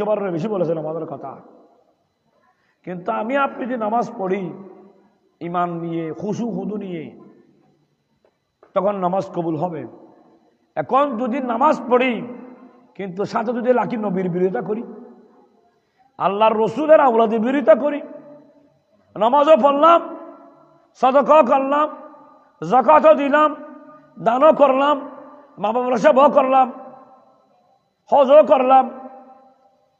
তিনশো বারের বেশি বলেছেন আমাদের কথা। কিন্তু আমি আপনি যদি নামাজ পড়ি ইমান নিয়ে, খুশু হুদু নিয়ে, তখন নামাজ কবুল হবে। এখন যদি নামাজ পড়ি, কিন্তু সাথে যদি লাকি নবীর বিরোধিতা করি, আল্লাহর রসুলের আউলাদের বিরোধিতা করি, নামাজও পড়লাম সদক করলাম জকাতও দিলাম, দানও করলাম মা বাবার সেবাও করলাম, হজও করলাম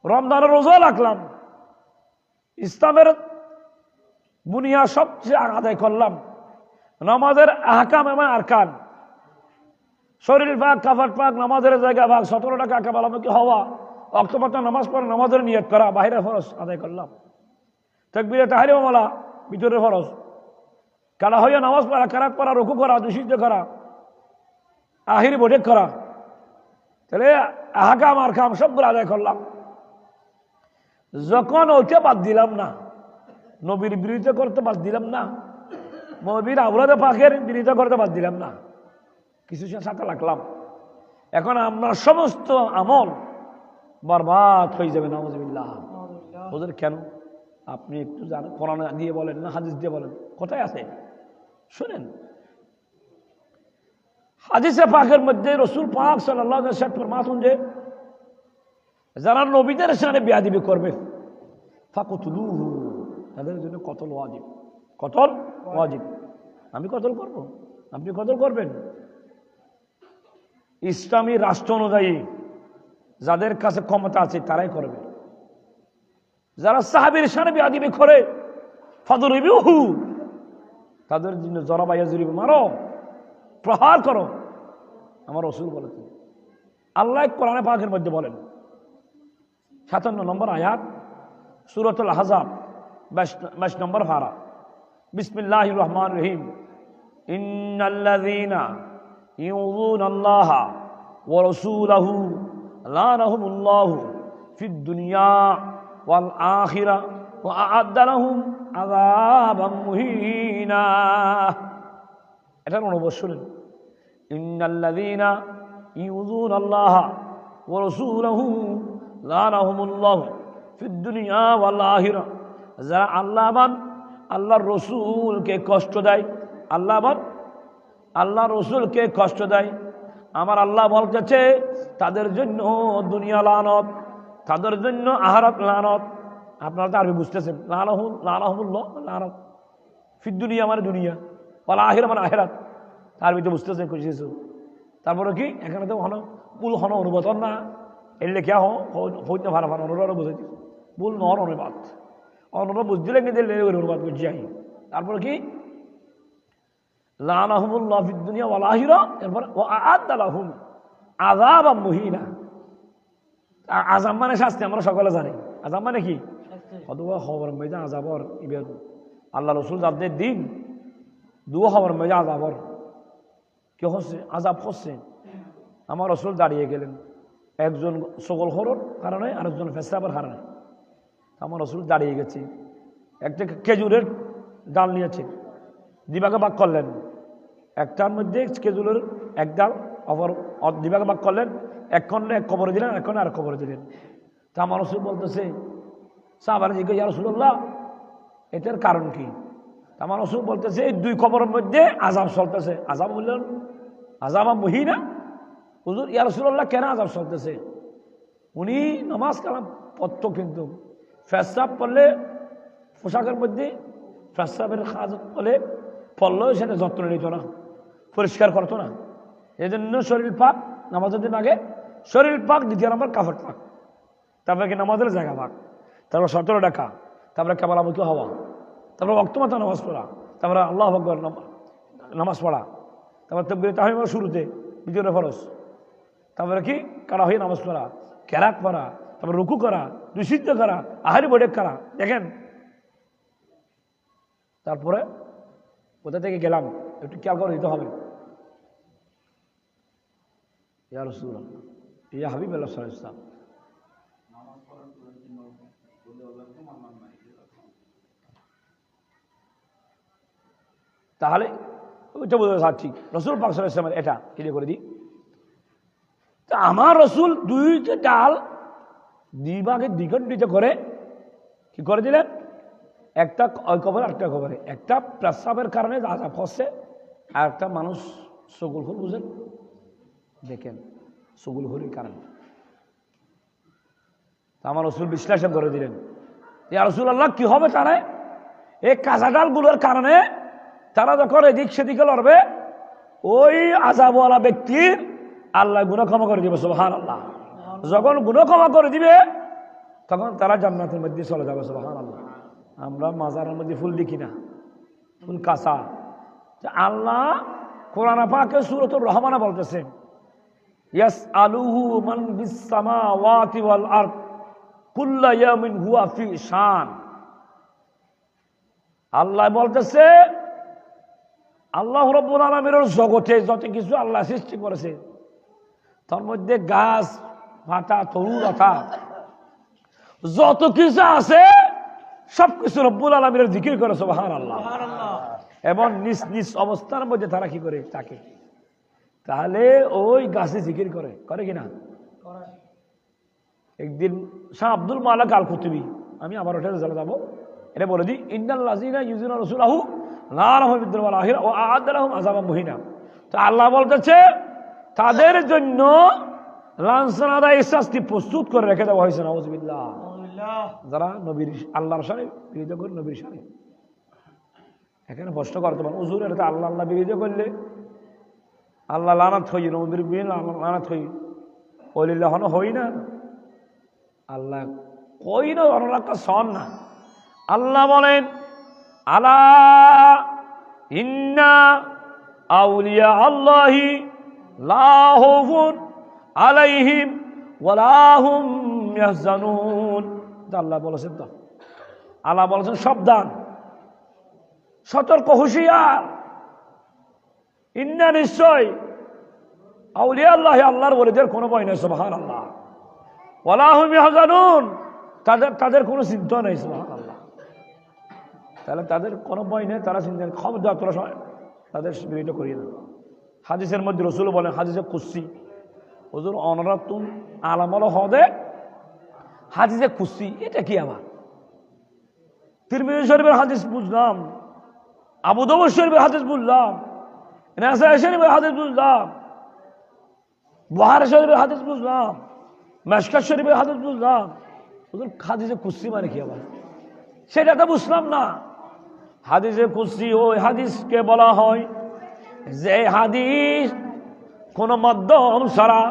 রমজানের রোজও রাখলাম। ইসলামের বুনিয়া সবচেয়ে আদায় করলাম। নামাজের আহকাম এবং আরকান। শরীর ভাগ কাফাট পাক নামাজের জায়গা ভাগ, সতেরো টাকা কাবালামুখী হওয়া? অক্টোবরটা নামাজ পড়ে, নামাজের নিয়ত করা বাহিরে ফরস আদায় করলাম। তকবিরে তাহারি মামলা ভিতরে ফরস কালা হইয়া নামাজ পড়া কারাক পড়া, রুকু করা দূষিত করা আহির বটেক করা। তাহলে আহাকাম আর কাম সবগুলো আদায় করলাম। যখন ওইটা বাদ দিলাম না নবীর বিরোধিতা করতে বাদ দিলাম না নবীর আবরাদ পাখের বিরোধিতা করতে বাদ দিলাম না কিছু সাথে লাগলাম এখন আমরা সমস্ত আমল বরবাদ হয়ে যাবে নামজবিল্লাহ ওদের কেন? আপনি একটু জানেন কোরআন দিয়ে বলেন না হাদিস দিয়ে বলেন কোথায় আছে? শুনেন। হাদিসে পাকের মধ্যে রসুল পাক সাল্লাহ ফরমাতুন যে যারা নবীদের সামনে বিয়াদিবি করবে ফাকুতুলু তাদের জন্য কতল ওয়াজিব। কতল ওয়াজিব। আমি কতল করব? আপনি কতল করবেন? ইসলামী রাষ্ট্র অনুযায়ী যাদের কাছে ক্ষমতা আছে তারাই করবে। যারা সাহাবির সামনে বিয়াদিবি করে ফাদুর হু তাদের জন্য জরাবাইয়া জুরিবে মারো, প্রহার করো। আমার রসুল বলেছেন। আল্লাহ কোরআনে পাকের মধ্যে বলেন সাতান্ন নম্বর আয়াত সুরতুল হাজাব বাইশ নম্বর ভাড়া বিসমিল্লাহ রহমান রহিম ইন্নাল্লাযীনা ইউযুনা আল্লাহ ওয়া রাসূলাহু লানাহুমুল্লাহু ফিদ দুনিয়া ওয়াল আখিরা ওয়া আ'আদ্দা লাহুম আযাবাম মুহিনা এটার অনুবাদ শুনেন ইন্নাল্লাযীনা ইউযুনা আল্লাহ ওয়া রাসূলাহু লানাহুমুল্লাহ ফিদ দুনিয়া ওয়াল আখিরা। যারা আল্লাহবান আল্লাহর রসুলকে কষ্ট দেয় আল্লাহবান আল্লাহ রসুলকে কষ্ট দেয়। আমার আল্লাহ বলতেছে, তাদের জন্য দুনিয়া লানত, তাদের জন্য আহারত লানত। আপনারা তো আরবি বুঝতেছেন লানাহুল লানাহুল্লাহ লানত। ফিদ দুনিয়া মানে দুনিয়া বলা আহিরা মানে আহেরাত আরবিতে বুঝতেছেন খুশিয়েছ তারপরে কি? এখানে তো হন পুল হন অনুবাদ না। এলে কে হইতে ভালো ভালো অনুরাধ বুঝাইছি ভুল নহর অনুবাদ অনুবাদ বুঝছিলে কিন্তু অনুবাদ বুঝি আহি তারপরে কি লানাহুমুল্লাহ ফিদ দুনিয়া ওয়াল আখিরা এরপর ও আদালাহুম আযাব মুহিনা আজাব মানে শাস্তি আমরা সকলে জানি। আজাব মানে কি? অথবা খবর মেজা আজাবর ইবেদ আল্লাহ রসুল যাদের দিন দু খবর মেজা আজাবর। কে হচ্ছে আজাব হচ্ছে আমার রসুল দাঁড়িয়ে গেলেন। একজন সকল খরর কারণে, আরেকজন ফেসরাবের কারণে। আমার রসুল দাঁড়িয়ে গেছে। একটা খেজুরের ডাল নিয়েছে। দিবাকে বাক করলেন। একটার মধ্যে খেজুরের এক ডাল অপর দিবাকে বাক করলেন। এক খন্ডে এক কবরে দিলেন, এক খন্ডে আর কবরে দিলেন। তা আমার রসুল বলতেছে, সাহাবার জিজ্ঞেস, ইয়া রসুল্লাহ এটার কারণ কি? আমার রসুল বলতেছে, এই দুই কবরের মধ্যে আজাব চলতেছে। আজাব বললেন আজাবা মহিনা হুজুর, ইয়া রসুল্লাহ কেন আজাব চলতেছে উনি নামাজ কালাম পড়তো কিন্তু। ফেসাব পড়লে, পোশাকের মধ্যে ফেসাবের কাজ পড়লে, পড়লেও সেটা যত্ন নিত না, পরিষ্কার করতো না। এই জন্য শরীর পাক নামাজের দিন আগে শরীর পাক, দ্বিতীয় নম্বর কাপড় পাক। তারপরে কি নামাজের জায়গা পাক, তারপর সতেরো টাকা তারপরে কেবলামুখী হওয়া, তারপরে অক্তমাতা নামাজ পড়া, তারপরে আল্লাহ আকবর নামাজ পড়া, তারপর তকবির তাহিমের শুরুতে বিজয় ফরস তারপরে কি কারা হয়ে নামাজ পড়া ক্যারাক পড়া তারপর রুকু করা দূষিত করা আহারি বডেক করা দেখেন তারপরে কোথা থেকে গেলাম একটু খেয়াল করে দিতে হবে হাবিব ইসলাম তাহলে ওইটা ঠিক রসুল পাক ইসলামের এটা ক্লিয়ার করে দিই তা আমার রসুল দুইটা ডাল দুই ভাগে দ্বিখণ্ডিত করে, কি করে দিলেন? একটা ওই কবরে একটা কবরে। একটা প্রস্রাবের কারণে আজাব হচ্ছে আর একটা মানুষ সগুল ফুল বুঝেন? দেখেন, সগুল ফুলের কারণে। আমার রসুল বিশ্লেষণ করে দিলেন। ইয়া রসুল আল্লাহ কি হবে তারা এই কাঁচাডালগুলোর কারণে তারা যখন এদিক সেদিকে লড়বে, ওই আজাবওয়ালা ব্যক্তির আল্লাহ গুণ ক্ষমা করে দিবে সোহান আল্লাহ যখন গুণ ক্ষমা করে দিবে, তখন তারা জান্নাতের মধ্যে চলে যাবে সোহান আল্লাহ আমরা মাজারের মধ্যে ফুল দেখি না, ফুল কাঁচা। আল্লাহ কোরআন পাকে সুরতুর রহমানা বলতেছেন ইয়াস আলুহু মান বিসামা ওয়াতি ওয়াল আরদ, কুল্লা ইয়ামিন হুয়া ফি শান। আল্লাহ বলতেছে, আল্লাহ রব্বুল আলমের জগতে যত কিছু আল্লাহ সৃষ্টি করেছে তার মধ্যে গাছ পাতা তরু লতা। যত কিছু আছে সব কিছু রব্বুল আলমের জিকির করে সোহান আল্লাহ এবং নিজ নিজ অবস্থার মধ্যে তারা কি করে? তাকে তাহলে ওই গাছে জিকির করে। করে কিনা একদিন শাহ আব্দুল মালাক আল কুতুবি আমি আবার ওটা চলে যাব। এটা বলে দিই ইন্দাল লাজিনা ইউজিনা রসুলাহু লাহির ও আদালাহম আজাবা মহিনা। তো আল্লাহ বলতেছে তাদের জন্য লাঞ্ছনাদা এই শাস্তি প্রস্তুত করে রেখে দেওয়া হয়েছে নওয়াজবিল্লাহ যারা নবীর আল্লাহর সাথে বিরোধ করে নবীর সাথে। এখানে প্রশ্ন করতে পারেন উজুর এটা আল্লাহ আল্লাহ বিরোধ করলে? আল্লাহ লানাত হই নবীর বিন লানাত হই। অলিল্লাহ হই না। আল্লাহ কই না অনলাক্কা সন না। আল্লাহ বলেন আলা ইন্না আউলিয়া আল্লাহি লাহুফুন আলাইহিম ওয়ালাহুম ইয়াহজানুন। আল্লাহ বলেছেন তো। আল্লাহ বলেছেন, সাবধান। সতর্ক হুঁশিয়ার। ইন্না নিশ্চয় আউলিয়া আল্লাহ আল্লাহর বলিদের কোনো ভয় নেই সুবহান আল্লাহ ওয়ালাহুম ইয়াহজানুন। তাদের তাদের কোনো চিন্তা নেই সুবহান আল্লাহ তাহলে তাদের কোনো ভয় নেই, তারা চিন্তা খবর দেওয়া তোরা তাদের বিরোধিতা করিয়ে না হাদিসের মধ্যে রসুল বলেন, হাদিসে কুস্তি হুজুর অনরাতুন আলামল হদে। হাদিসে কুস্তি এটা কি আবার? তিরমিজি শরীফের হাদিস বুঝলাম, আবু দবর শরীফের হাদিস বুঝলাম শরীফের হাদিস বুঝলাম বুহার শরীফের হাদিস বুঝলাম মেশকার শরীফের হাদিস বুঝলাম। হুজুর, হাদিসে কুস্তি মানে কি আবার? সেটা তো বুঝলাম না। হাদিসে কুস্তি ওই হাদিসকে বলা হয় যে হাদিস কোন মাধ্যম ছাড়া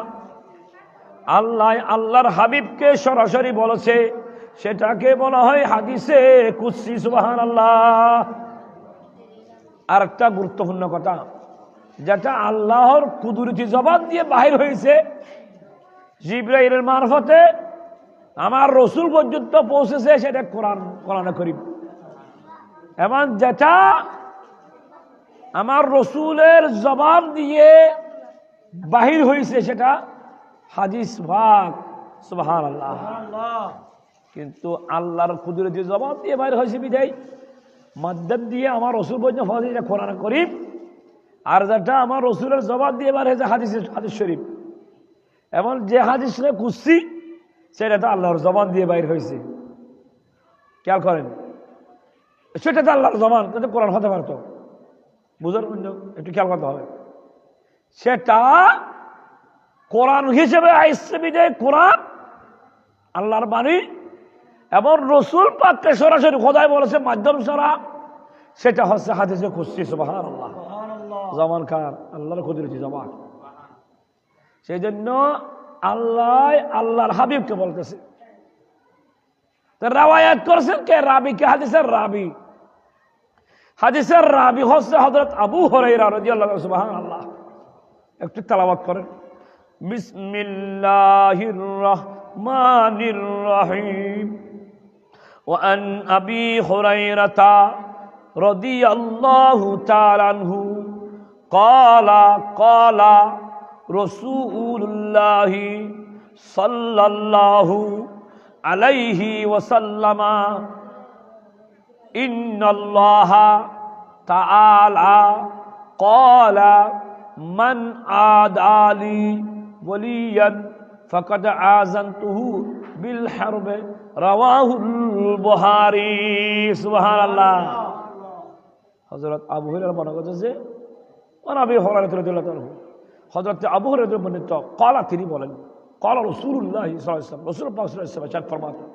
আল্লাহ আল্লাহর হাবিবকে সরাসরি বলেছে, সেটাকে বলা হয় হাদিসে কুস্তি সুবাহান আল্লাহ আর একটা গুরুত্বপূর্ণ কথা, যেটা আল্লাহর কুদুরতি জবান দিয়ে বাহির হয়েছে, জিব্রাইলের মারফতে আমার রসুল পর্যন্ত পৌঁছেছে সেটা কোরআন, কোরআনে করিম। এবং যেটা আমার রসুলের জবাব দিয়ে বাহির হয়েছে সেটা হাদিস ভাগ সুবাহান আল্লাহ কিন্তু আল্লাহর কুদরতি জবাব দিয়ে বাইর হয়েছে বিদায়। মাধ্যম দিয়ে আমার রসুল পর্যন্ত ফাদিস কোরআন করিম। আর যেটা আমার রসুলের জবাব দিয়ে বার হয়েছে হাদিস হাদিস শরীফ। এবং যে হাদিস কুস্তি সেটা তো আল্লাহর জবান দিয়ে বাইর হয়েছে খেয়াল করেন সেটা তো আল্লাহর জবান কিন্তু কোরআন হতে পারতো। বুঝার একটু খেয়াল করতে হবে। সেটা কোরআন হিসেবে আইসে বিজয় কোরআন আল্লাহর বাণী এবং রসুল পাককে সরাসরি খোদায় বলেছে মাধ্যম ছাড়া। সেটা হচ্ছে হাদিসে খুশি সুবাহান আল্লাহ জমান খান আল্লাহর খুদিরছি জমান সেই জন্য আল্লাহ আল্লাহর হাবিবকে বলতেছে। রাওয়ায়াত করছেন কে? রাবি কে? হাদিসের রাবি। হাদিসের রাবি হচ্ছে হজরত আবু হরাইরা রাদিয়াল্লাহু সুবহানাল্লাহ একটু তেলাওয়াত করেন বিসমিল্লাহির রহমানির রহিম وأن أبي هريرة رضي الله تعالى عنه قال قال رسول الله صلى الله عليه وسلم ইন্নল্লাহা তাআলা কলা মান আদালি বলিয়ান ফকদ আজন্তুহু বিল হারবে রাওয়াহুল বুহারি সুবহানাল্লাহ। হযরত আবু হুরায়রা বর্ণনা করেছে ওনাবি হুরায়রা রাদিয়াল্লাহু তাআলা হযরত আবু হুরায়রা বর্ণিত কলা তিনি বলেন কলা রাসূলুল্লাহ সাল্লাল্লাহু আলাইহি ওয়াসাল্লাম, রাসূল পাক সাল্লাল্লাহু আলাইহি ওয়াসাল্লাম ফরমাতেন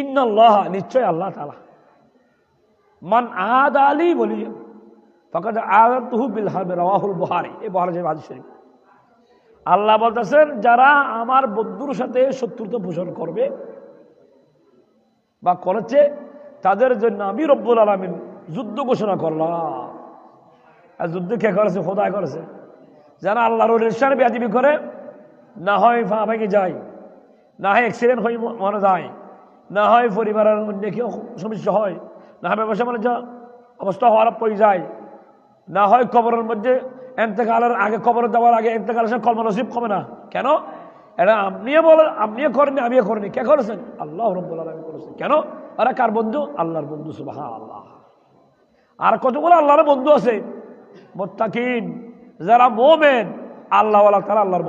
ইন্নাল্লাহ নিশ্চয় আল্লাহ তাআলা। মান আদ আলী বলি। ফকাদ আদাতুহু বিল হারবে, রাওয়াহুল বুখারী। এই বুখারী যে হাদিস শরীফ। আল্লাহ বলতেছেন, যারা আমার বন্ধুর সাথে শত্রুতা পোষণ করবে বা করেছে, তাদের জন্য আমি রব্বুল আলমিন যুদ্ধ ঘোষণা করলাম। আর যুদ্ধ কে করেছে? খোদায় করেছে। যারা আল্লাহর রেশার ব্যাধিবি করে, না হয় ফা ভেঙে যায়, না হয় অ্যাক্সিডেন্ট হয়ে মারা যায়, না হয় পরিবারের মধ্যে কেউ সমস্যা হয়। না হয় ব্যবসা বাণিজ্য অবস্থা হওয়ার পড়ে যায়। না হয় কবরের মধ্যে এন্তেকালের আগে কবর দেওয়ার আগে এন্তেকালের সঙ্গে কর্ম নসিব কমে না। কেন? এটা আপনিও বলেন আপনিও করেনি, আমিও করিনি। কে করেছেন? আল্লাহ রব্বুল আলমী করেছেন। কেন? ওরা কার বন্ধু? আল্লাহর বন্ধু সুবাহ আল্লাহ আর কতগুলো আল্লাহর বন্ধু আছে? মোত্তাকিন, যারা মোমেন আল্লাহওয়ালা তারা আল্লাহর